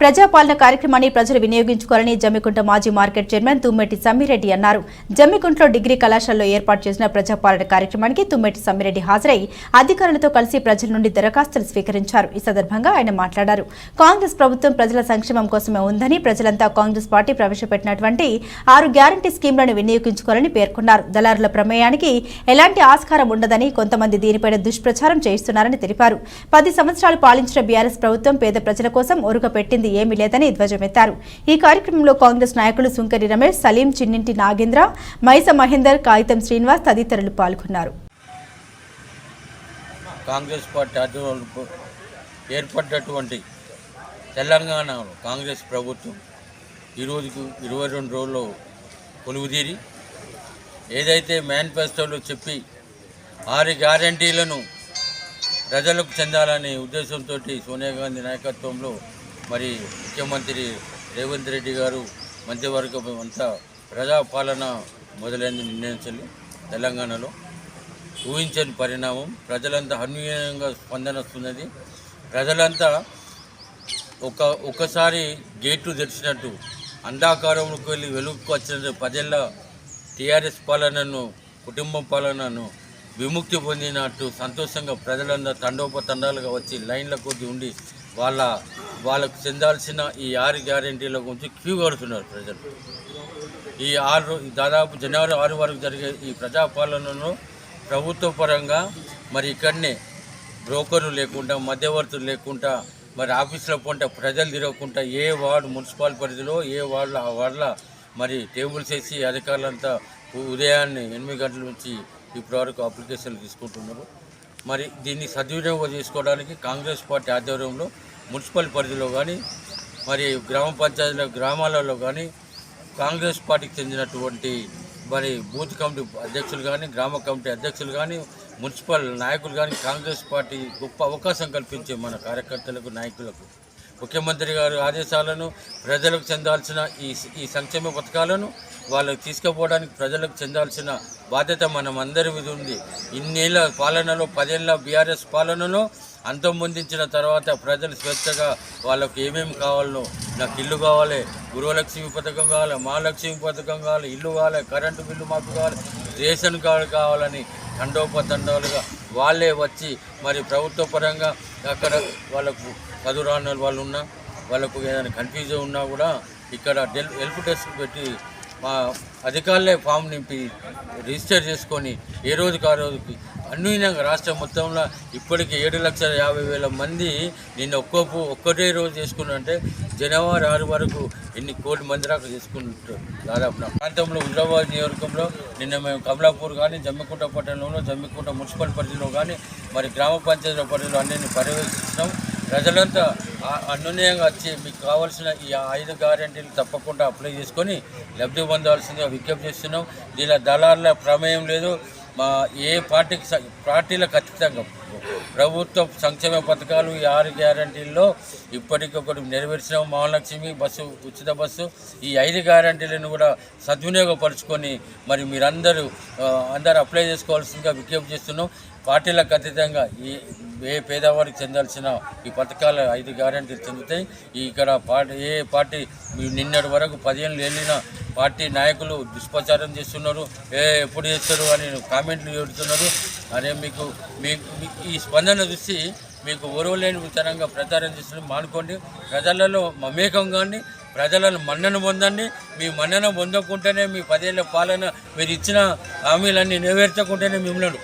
ప్రజాపాలన కార్యక్రమాన్ని ప్రజలు వినియోగించుకోవాలని జమ్మికుంట మాజీ మార్కెట్ చైర్మన్ తుమ్మెటి సమ్మిరెడ్డి అన్నారు. జమ్మికుంటలో డిగ్రీ కళాశాలలో ఏర్పాటు చేసిన ప్రజాపాలన కార్యక్రమానికి తుమ్మెటి సమ్మిరెడ్డి హాజరై అధికారులతో కలిసి ప్రజల నుండి దరఖాస్తులు స్వీకరించారు. ఈ సందర్భంగా ఆయన మాట్లాడారు. కాంగ్రెస్ ప్రభుత్వం ప్రజల సంక్షేమం కోసమే ఉందని ప్రజలంతా కాంగ్రెస్ పార్టీ ప్రవేశపెట్టినటువంటి ఆరు గ్యారంటీ స్కీమ్లను వినియోగించుకోవాలని పేర్కొన్నారు. దళారుల ప్రమేయానికి ఎలాంటి ఆస్కారం ఉండదని కొంతమంది దీనిపైన దుష్ప్రచారం చేయిస్తున్నారని తెలిపారు. పది సంవత్సరాలు పాలించిన బీఆర్ఎస్ ప్రభుత్వం పేద ప్రజల కోసం ఒరుగ పెట్టింది. ఏమీ లేదని ధ్వజమెత్తారు ఈ కార్యక్రమంలో కాంగ్రెస్ నాయకులు సుంకరి రమేష్ సలీం చిన్నింటి నాగేంద్ర మైస మహేందర్ కాగితం శ్రీనివాస్ తదితరులు పాల్గొన్నారు. కాంగ్రెస్ పార్టీ ఆధ్వర్యంలో ఏర్పడ్డటువంటి తెలంగాణలో కాంగ్రెస్ ప్రభుత్వం ఈరోజుకు ఇరవై రెండు రోజుల్లో కొలువుదీరి. ఏదైతే మేనిఫెస్టోలో చెప్పి ఆరు గ్యారంటీలను ప్రజలకు చెందాలనే ఉద్దేశంతో సోనియా గాంధీ నాయకత్వంలో మరి ముఖ్యమంత్రి రేవంత్ రెడ్డి గారు మంత్రివర్గం అంతా ప్రజాపాలన మొదలైంది నిర్ణయించాలి తెలంగాణలో. ఊహించని పరిణామం. ప్రజలంతా అన్వయంగా స్పందన వస్తున్నది. ప్రజలంతా ఒక ఒకసారి గేట్లు తెరిచినట్టు అంధాకారంలోకి వెళ్ళి వెలుగుకు వచ్చిన పదేళ్ళ టీఆర్ఎస్ పాలనను కుటుంబ పాలనను విముక్తి పొందినట్టు సంతోషంగా ప్రజలందరూ తండోపతండాలుగా వచ్చి లైన్ల కొద్ది ఉండి వాళ్ళ వాళ్ళకు చెందాల్సిన ఈ ఆరు గ్యారంటీల గురించి క్యూ కడుతున్నారు ప్రజలు. ఈ ఆరు దాదాపు జనవరి ఆరు వరకు జరిగే ఈ ప్రజాపాలనను ప్రభుత్వ పరంగా మరి ఇక్కడనే బ్రోకర్లు లేకుండా మధ్యవర్తులు లేకుండా మరి ఆఫీసులో పోంటే ప్రజలు తిరగకుండా ఏ వార్డు మున్సిపల్ పరిధిలో ఏ వార్డులో ఆ వార్డులో మరి టేబుల్స్ వేసి అధికారులంతా ఉదయాన్నే ఎనిమిది గంటల నుంచి ఇప్పటివరకు అప్లికేషన్లు తీసుకుంటున్నారు. మరి దీన్ని సద్వినియోగం చేసుకోవడానికి కాంగ్రెస్ పార్టీ ఆధ్వర్యంలో మున్సిపల్ పరిధిలో కానీ మరి గ్రామ పంచాయతీల గ్రామాలలో కానీ కాంగ్రెస్ పార్టీకి చెందినటువంటి మరి బూత్ కమిటీ అధ్యక్షులు కానీ గ్రామ కమిటీ అధ్యక్షులు కానీ మున్సిపల్ నాయకులు కానీ కాంగ్రెస్ పార్టీ గొప్ప అవకాశం కల్పించే మన కార్యకర్తలకు నాయకులకు ముఖ్యమంత్రి గారి ఆదేశాలను ప్రజలకు చెందాల్సిన ఈ ఈ సంక్షేమ పథకాలను వాళ్ళకి తీసుకుపోవడానికి ప్రజలకు చెందాల్సిన బాధ్యత మనం అందరి మీద ఉంది. ఇన్నేళ్ళ పాలనలో పదేళ్ళ బీఆర్ఎస్ పాలనలో అంతమొందించిన తర్వాత ప్రజలు స్వేచ్ఛగా వాళ్ళకు ఏమేమి కావాలనో నాకు ఇల్లు కావాలి గృహలక్ష్మి పథకం కావాలి మహాలక్ష్మి పథకం కావాలి ఇల్లు కావాలి కరెంటు బిల్లు మాకు కావాలి రేషన్ కార్డు కావాలని తండోపతండాలుగా వాళ్ళే వచ్చి మరి ప్రభుత్వ పరంగా అక్కడ వాళ్ళకు చదువురాని వాళ్ళు ఉన్నా వాళ్ళకు ఏదైనా కన్ఫ్యూజన్ ఉన్నా కూడా ఇక్కడ డెల్ హెల్ప్ డెస్క్ పెట్టి మా అధికారులే ఫామ్ నింపి రిజిస్టర్ చేసుకొని ఏ రోజుకి ఆ రోజుకి అన్వీనంగా రాష్ట్రం మొత్తంలో ఇప్పటికి ఏడు లక్షల యాభై వేల మంది నిన్న ఒక్కో ఒక్కటే రోజు చేసుకున్నంటే జనవరి ఆరు వరకు ఎన్ని కోటి మంది దాకా చేసుకుంటారు. దాదాపు నా ప్రాంతంలో హుజరాబాద్ నియోజకవర్గంలో నిన్న మేము కమలాపూర్ కానీ జమ్మికుంట పట్టణంలో జమ్మికుంట మున్సిపల్ పరిధిలో కానీ మరి గ్రామ పంచాయతీ పరిధిలో అన్నింటిని పర్యవేక్షిస్తున్నాం ప్రజలంతా అనునయంగా వచ్చి మీకు కావాల్సిన ఈ ఐదు గ్యారెంటీలు తప్పకుండా అప్లై చేసుకొని లబ్ధి పొందాల్సిందిగా విజ్ఞప్తి చేస్తున్నాం. దీనిలో దళారుల ప్రమేయం లేదు. మా ఏ పార్టీకి పార్టీల ఖచ్చితంగా ప్రభుత్వ సంక్షేమ పథకాలు ఈ ఆరు గ్యారంటీల్లో ఇప్పటికొకటి నెరవేర్చిన. మహాలక్ష్మి బస్సు ఉచిత బస్సు. ఈ ఐదు గ్యారంటీలను కూడా సద్వినియోగపరుచుకొని మరి మీరందరూ అందరు అందరూ అప్లై చేసుకోవాల్సిందిగా విజ్ఞప్తి చేస్తున్నాం. పార్టీలకు అతీతంగా ఈ ఏ పేదవారికి చెందాల్సిన ఈ పథకాలు ఐదు గ్యారెంటీలు చెందుతాయి ఇక్కడ పార్టీ ఏ పార్టీ మీ నిన్నటి వరకు పదిహేను వెళ్ళిన పార్టీ నాయకులు దుష్ప్రచారం చేస్తున్నారు. ఏ ఎప్పుడు చేస్తారు అని కామెంట్లు పెడుతున్నారు. అరే మీకు మీ ఈ స్పందన చూసి మీకు ఓరవలేని విధానంగా ప్రచారం చేస్తున్న మానుకోండి. ప్రజలలో మమేకం కానీ ప్రజలను మన్నన పొందండి. మీ మన్నన పొందకుంటేనే మీ పదేళ్ళ పాలన మీరు ఇచ్చిన హామీలన్నీ నెరవేర్చకుంటేనే మిమ్మల్ని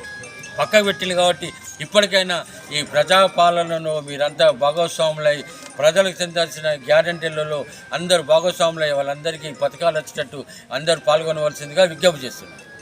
పక్కకు పెట్టింది కాబట్టి ఇప్పటికైనా ఈ ప్రజాపాలనను మీరంతా భాగస్వాములై ప్రజలకు చెందాల్సిన గ్యారంటీలలో అందరూ భాగస్వాములై వాళ్ళందరికీ పథకాలు వచ్చేటట్టు అందరూ పాల్గొనవలసిందిగా విజ్ఞప్తి చేస్తున్నారు